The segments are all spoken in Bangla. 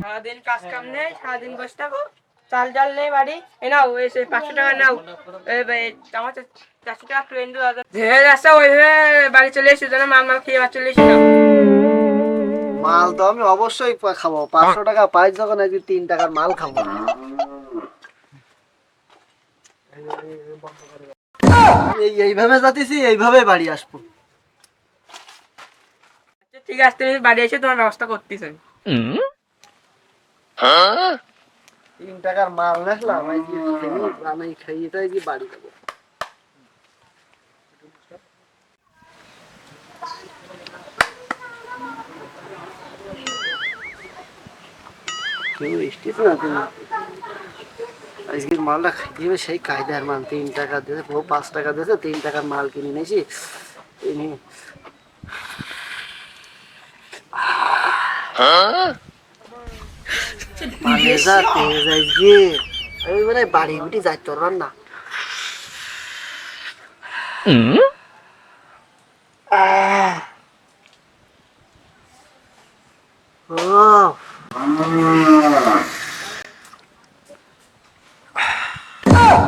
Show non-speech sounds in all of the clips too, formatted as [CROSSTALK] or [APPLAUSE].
সারাদিন কাজ কাম নেই, সারাদিন বসে থাকো। চাল নেই বাড়ি। এ নাও এসে পাঁচশো টাকা নাও। আমার চারশো টাকা ট্রেন যেভাবে যাচ্ছে ওইভাবে বাড়ি চলে এসে মাল মাল খেয়ে চলে এসে। মাল তো আমি অবশ্যই খাব। পাঁচশো টাকা পাই যখন একদিন তিন টাকার মাল খাব। এই, এইভাবে যাতেছি, এইভাবে বাড়ি আসব। ঠিক আছে তুমি বাড়ি এসে তোমার ব্যবস্থা করতেছ। তিন টাকার মাল রাখলাম বানাই খাইয়ে টাই দিয়ে বাড়ি যাব। কেউ এসতেছে না তুমি? আজকের মালটা খাইয়ে সেই কায়দার মাল তিন টাকা দিয়েছে পাঁচ টাকা দিয়েছে তিন টাকার মাল কিনে নিয়েছি এই নিয়ে যা তেজ আজকে আমি মানে বাড়ি উঠি যাই তোর না। আহ। ও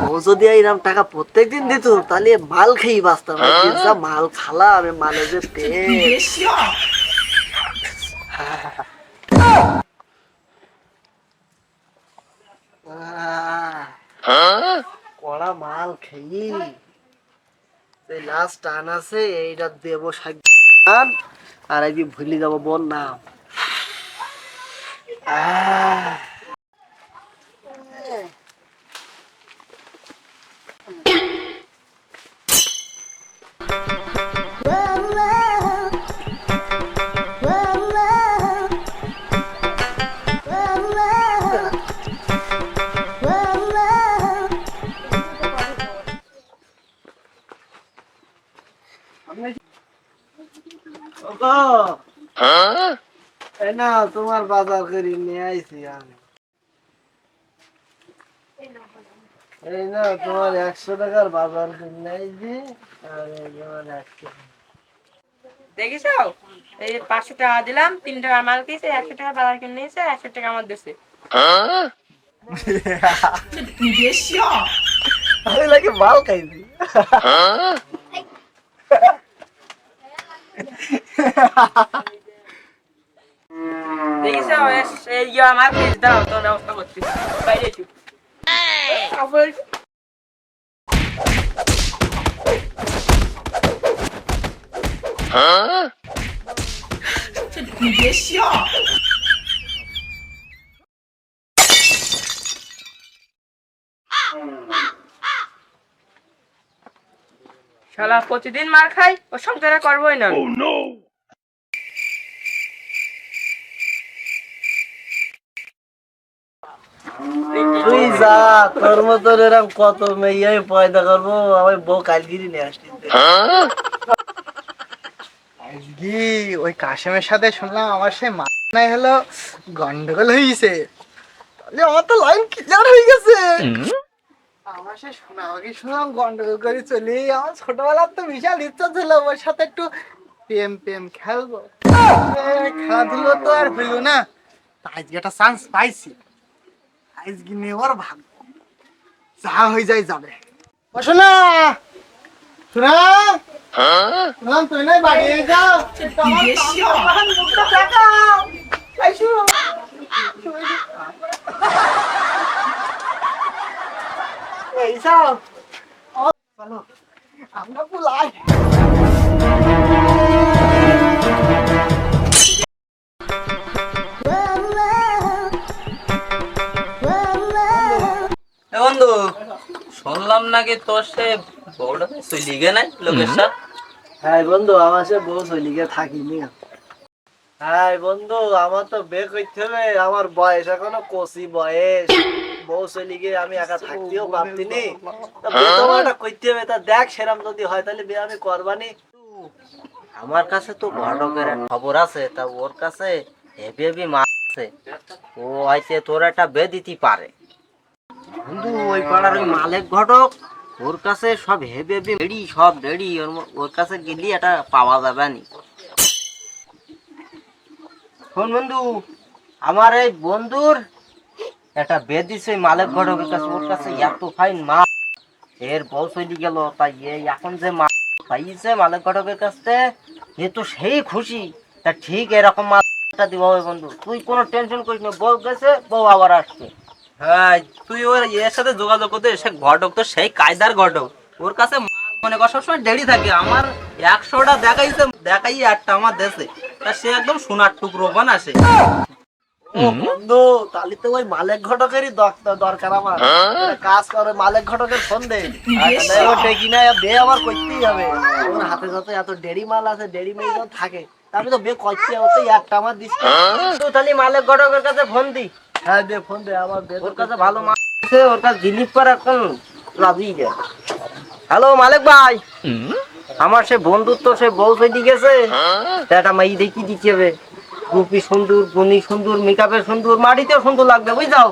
ও যদি এইরকম টাকা প্রত্যেকদিন দিত তাহলে মাল খেয়ে বাঁচতাম। মাল খালা আমি মালে যে তেজ আহ, কড়া মাল খেয়ে এই লাস্ট টান আছে এইটা দেবো টান, আর এই ভুলে যাব বোন না আহ। তোমার বাজার করে নিয়ে আইছি আমি। এই না তোমার একশো টাকার বাজার করে নিয়ে আইছি আর এই তোমার একশো দেখিস এই পাঁচশো টাকা দিলাম তিন টাকার মাল খেয়েছে একশো টাকা বাজার কিনে নিয়েছে একশো টাকা আমার দিচ্ছে আমি লাগে মাল খাইছি। দেখিস এই [LAUGHS] আমার খেয়েছে দাও তোর ব্যবস্থা করছিস বাইরে এসো আবার শালা প্রতিদিন মার খাই ও সংসারে করবোই না তুই যা তোর এরকম কত মেয়ে পয়দা করব, আমি বউ কালগিরি নিয়ে ওই কাশেমের সাথে শুনলাম আমার সে মানায় হলো গন্ডগোল হয়েছে আমার তো লাইন ক্লিয়ার হয়ে গেছে। আমার সে আগে শুনলাম গন্ডগোল করে চলি আমার ছোটবেলার তো বিশাল ইচ্ছা ছিল, ওর সাথে একটু প্রেম প্রেম খেলব। খেলাধুলো তো আর হইল না। আজকে একটা চান্স পাইছি। আজকে নিয়ে ওর ভাগ্য যা হয়ে যায় যাবে। শোনা। শোনা। শোনাম তুই নাই বাড়ি যাও। আমার মুখটা দেখাও আইসো এই সব চলো। আমরা পুলাই নাকি তোর সে চলি গে নাই হ্যাঁ বন্ধু, আমার সে বউ চলিকে থাকিনি। হ্যাঁ বন্ধু, আমার তো বে করতে হবে, আমার বয়স এখনও বয়স। বউ চলিকে আমি একা থাকতেও পারতিনি তা করতে হবে, তা দেখ সেরাম যদি হয় তাহলে বিয়ে আমি করবানি। আমার কাছে তো ঘটকের খবর আছে, তা ওর কাছে হেভি হেভি মাছ আছে। ও হয়তো তোর একটা বে দিতে পারে। বন্ধু, ওই পাড়ার ওই মালিক ঘটক, ওর কাছে সব সব ওর কাছে গেলি এটা পাওয়া যাবে নি। বন্ধু, আমার এই বন্ধুর মালিক ঘটকের কাছে, ওর কাছে এত ফাইন এর গেল, তাই এখন যে পাইছে মালিক ঘটকের কাছে এ তো সেই খুশি। তা ঠিক এরকম মালটা দিব বন্ধু, তুই কোনো টেনশন করিস না, বউ গেছে, বউ আবার আসছে। হ্যাঁ তুই ওর এর সাথে যোগাযোগ করতে সে ঘটক তো সেই কায়দার ঘটক। ওর কাছে মনে কর সবসময় দেরি থাকে। আমার একশোটা দেখাইছে দেখাই একটা আমার দেশে। তা সে একদম সোনার টুকরো বানাসে। বন্ধু তাহলে তো ওই মালিক ঘটকেরই দরকার আমার। কাজ করে মালিক ঘটকের ফোন দে। না আবার করতেই হবে। ওর হাতে যত এত ডেরি মাল আছে ডেরি যখন থাকে। আমি তো বিয়ে করতে একটা আমার দিস তুই তাহলে মালিক ঘটকের কাছে ফোন দি। হ্যাঁ দে ফোন দে আমার বিয়ে ওর কাছে ভালো মাল আছে ওর কাছে দিলীপ পার এখন রাজি যায় হ্যালো মালিক ভাই। আমার সে বন্ধুত্ব সে বউ চলে গেছে। তা একটা মাই দেখি দিতে হবে। রূপি সুন্দর গুণী সুন্দর মেকআপের সুন্দর মাটিতেও সুন্দর লাগবে বুঝাও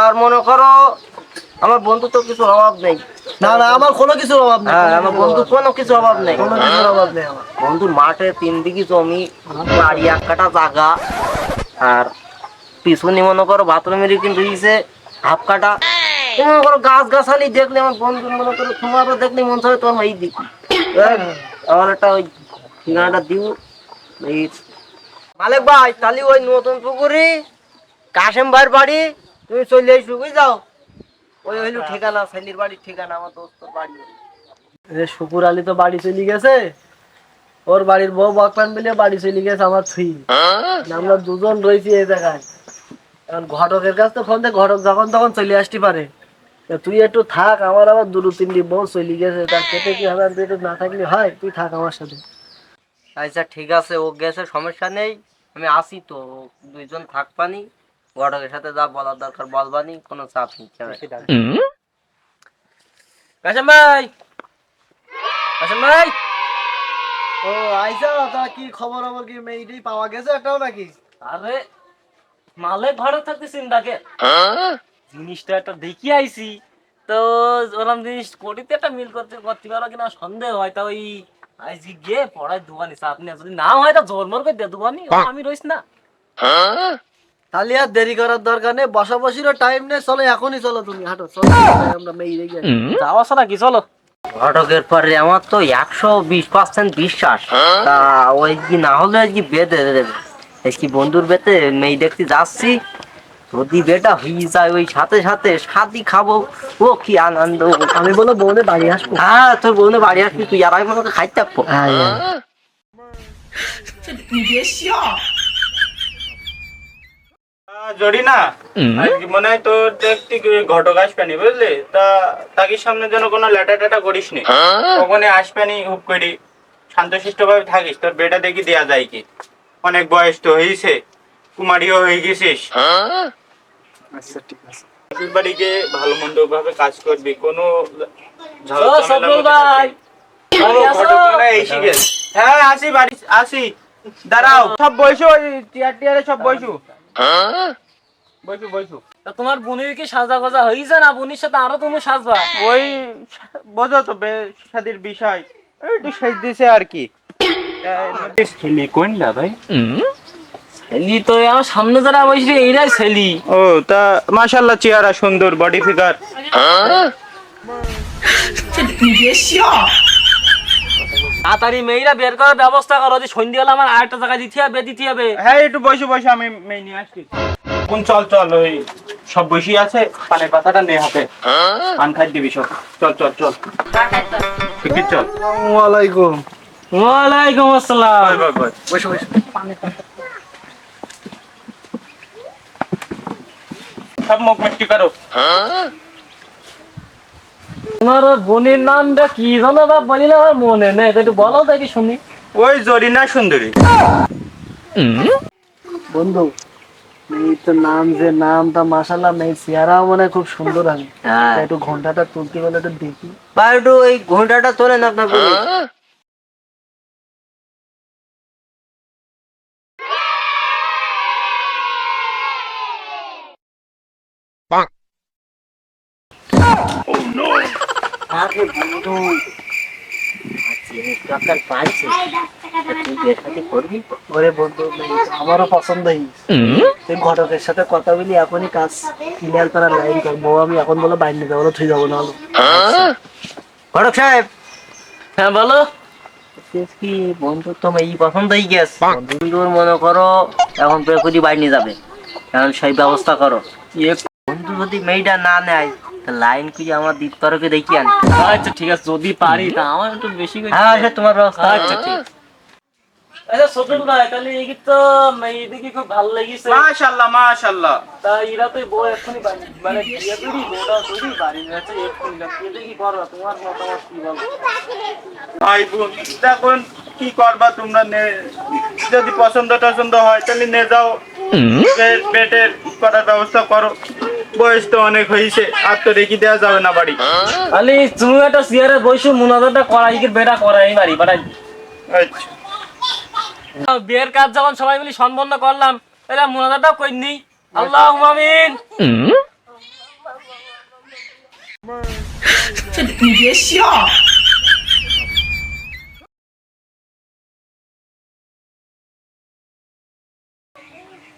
আর মনে করো আমার বন্ধুত্ব কিছু অভাব নেই। না না আমার কোনো কিছু অভাব নেই হ্যাঁ আমার কিছুর বন্ধু কোনো কিছু অভাব নেই। কোনো কিছুর অভাব নেই আমার। বন্ধুর মাঠে তিন দিকে জমি বাড়ি এক কাটা জায়গা আর পিছনে মনে করো বাথরুমেরই কিন্তু দিয়েছে হাফ কাটা মনে করো গাছ গাছালি দেখলে আমার বন্ধু মনে করো তোমারও দেখলে মন চায় তোমার এই দিক। আমার একটা ওই ঠিকানাটা দিব মালিক ভাই, তাহলে ওই নতুন পুকুরি কাশেম ভাইয়ের বাড়ি, তুমি চলে এসো যাও ওই হইল ঠিকানা ছেলির বাড়ির ঠিকানা, আমার দোস্তর বাড়ি। শুকুর আলী তো বাড়ি চলে গেছে। ওর বাড়ির বউ বকপান মিলে বাড়ি চলে গেছে আমার থুই। আমরা দুজন রয়েছি এই জায়গায়। এখন ঘটকের কাছ তো ফোন দে ঘটক যখন তখন চলে আসতে পারে। তুই একটু থাক আমার আবার দুটো তিনটি বউ চলে গেছে তার কেটে কি হবে তুই একটু না থাকলে হয়? তুই থাক আমার সাথে। আচ্ছা ঠিক আছে ও গেছে সমস্যা নেই। আমি আসি তো দুইজন থাকবানি ঘটকের সাথে যা বলার দরকার বলবানি কোনো চাপ নেই কাশেম ভাই! কাশেম ভাই! ও আইসা তা কি খবর আমার কি মেয়েটাই পাওয়া গেছে একটাও নাকি? আরে মালে ঘরে থাকতে চিন্তাকে জিনিসটা একটা দেখি আইছি। তো ওরকম জিনিস কোটিতে একটা মিল করতে করতে পারো কিনা? সন্দেহ হয়। তা ওই আইজি গিয়ে পড়ায় দুবানি আপনি যদি না হয় তা জোর মোর করে দিয়ে দুবানি আমি রইস না। তাহলে আর দেরি করার দরকার নেই। বসা বসিরও টাইম নেই। চলো এখনই চলো তুমি হাঁটো। চলো আমরা মেয়ে রেগে যাওয়া আসা নাকি? চলো। ঘটকের পরে আমার তো একশো বিশ পার্সেন্ট বিশ্বাস। তা ওই কি না হলে আজকে বেঁধে দেবে? কি বন্ধুর বেতে? মেয়ে দেখতে যাচ্ছি। যদি বেটা হয়ে যায় ওই সাথে সাথে সাদি খাব। ও কি আনন্দ। আমি বলো বউনে বাড়ি আসব। হ্যাঁ তোর বোনে বাড়ি আসবি তুই আর আমি মনে খাই থাকব জড়ি না মনে হয় তোর দেখতে ঘটক আসবেনি বুঝলি? তা তাকে সামনে যেন কোনো লেটা টেটা করিস নি। কখনই আসবেনি হুপ করি। শান্তশিষ্ট ভাবে থাকিস তোর বেটা দেখি দেয়া যায় কি। অনেক বয়স তো হয়েছে কুমারীও হয়ে গেছিস। আচ্ছা ঠিক আছে। শ্বশুর ভালো মন্দ ভাবে কাজ করবি কোনো হয় গেছে। হ্যাঁ আসি বাড়ি আসি। দাঁড়াও সব চেয়ার টিয়ারে সব বসু তা তোমার বোনের কি সাজা গজা হয়েছে না বোনের সাথে আরও তুমি সাজবা? ওই বোঝো তো বিষয়। একটু দিছে আর কি। ছেলে কোনটা ভাই ছেলি তো আমার সামনে যারা বসে এইরাই ছেলি ও তা মাশাল্লাহ চেহারা সুন্দর বডি ফিগার তাড়াতাড়ি মেয়েরা বের করার ব্যবস্থা করো যে সন্ধ্যেবেলা আমার আরেকটা জায়গা দিতে হবে দিতে হবে হ্যাঁ একটু বসে বসে আমি মেয়ে নিয়ে আসছি কোন চল চল ওই সব বসি আছে পানের পাতাটা নে হাতে পান খাই দিবি সব চল চল চল ঠিক আছে, চল ওয়ালাইকুম ওয়ালাইকুম আসসালাম। বসো বসো। সব মুখ মিষ্টি করো। তোমার বোনের নামটা কি জানো বা বলি না আমার মনে নেই। একটু বলো দেখি শুনি। ওই জরিনা সুন্দরী। বন্ধু মেয়ের তো নাম যে নামটা মাসাল্লাহ মেয়ের চেহারাও মনে খুব সুন্দর আছে। হ্যাঁ। একটু ঘন্টাটা তুলতে বলে একটু দেখি। বা একটু ওই ঘন্টাটা তোলেন আপনার আরে বন্ধু আজকে দরকার পাইছে। তুই বিয়ে শাদী করবি? তো? ওরে বন্ধু আমারও পছন্দ তুই ঘটকের সাথে কথা বলি এখনই কাজ ক্লিয়ার করার লাইন কর। আমি এখন বলে বাইরে যাব না তুই যাব না ঘটক সাহেব! হ্যাঁ বলো। কি বন্ধু তো এই পছন্দ হয়ে গেছে? বন্ধুর মনে করো এখন বেকুদি বাইরে নিয়ে যাবে। এখন সেই ব্যবস্থা করো। বন্ধু যদি মেয়েটা না নেয় লাইন কি আমার দীপ্তরকে দেখি আন। আচ্ছা ঠিক আছে যদি পারি তা আমার একটু বেশি করে হ্যাঁ আচ্ছা তোমার ব্যবস্থা। আচ্ছা ঠিক। আচ্ছা সত্যি ভাই তাহলে এই তো মেয়েদিকে খুব ভালো লেগেছে। মাশাল্লাহ মাশাল্লাহ। তা এরা তো বউ এক্ষুনি মানে বিয়ে করি বউটা করি বাড়ি যাচ্ছে এক্ষুনি যাচ্ছে। কি করো তোমার মতামত কি বলো? ভাই বোন দেখুন কি করবা তোমরা যদি পছন্দ টছন্দ হয় তাহলে নিয়ে যাও। বেটের করার ব্যবস্থা করো। বয়স তো অনেক হয়েছে আর তো রেখে দেওয়া যাবে না বাড়ি। খালি তুমি একটা চেয়ারে বসে মুনাজারটা করাই কি বেটা করাই বাড়ি বাড়াই আচ্ছা। বিয়ের কাজ যখন সবাই মিলে সম্পন্ন করলাম তাহলে কই নি? আল্লাহ আমিন।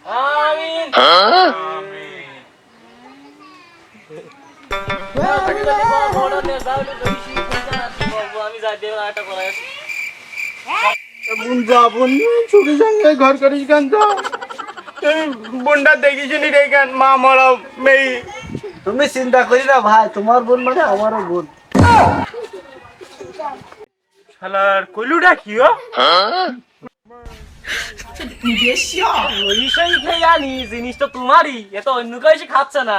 আমি যাই দেব একটা করাই আসি বোন যা বোন ছুটির সঙ্গে ঘর করিস কেন রে কেন মা মরা মেয়ে তুমি চিন্তা করি না ভাই তোমার বোন মানে আমারও বোন শালার কলুটা কি ও ওই সেই জানি জিনিসটা তোমারই এ তো অন্য এসে খাচ্ছে না।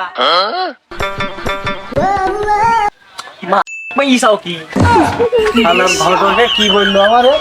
মা ইসাও কি? ভালো করবে কি বলল আমারে?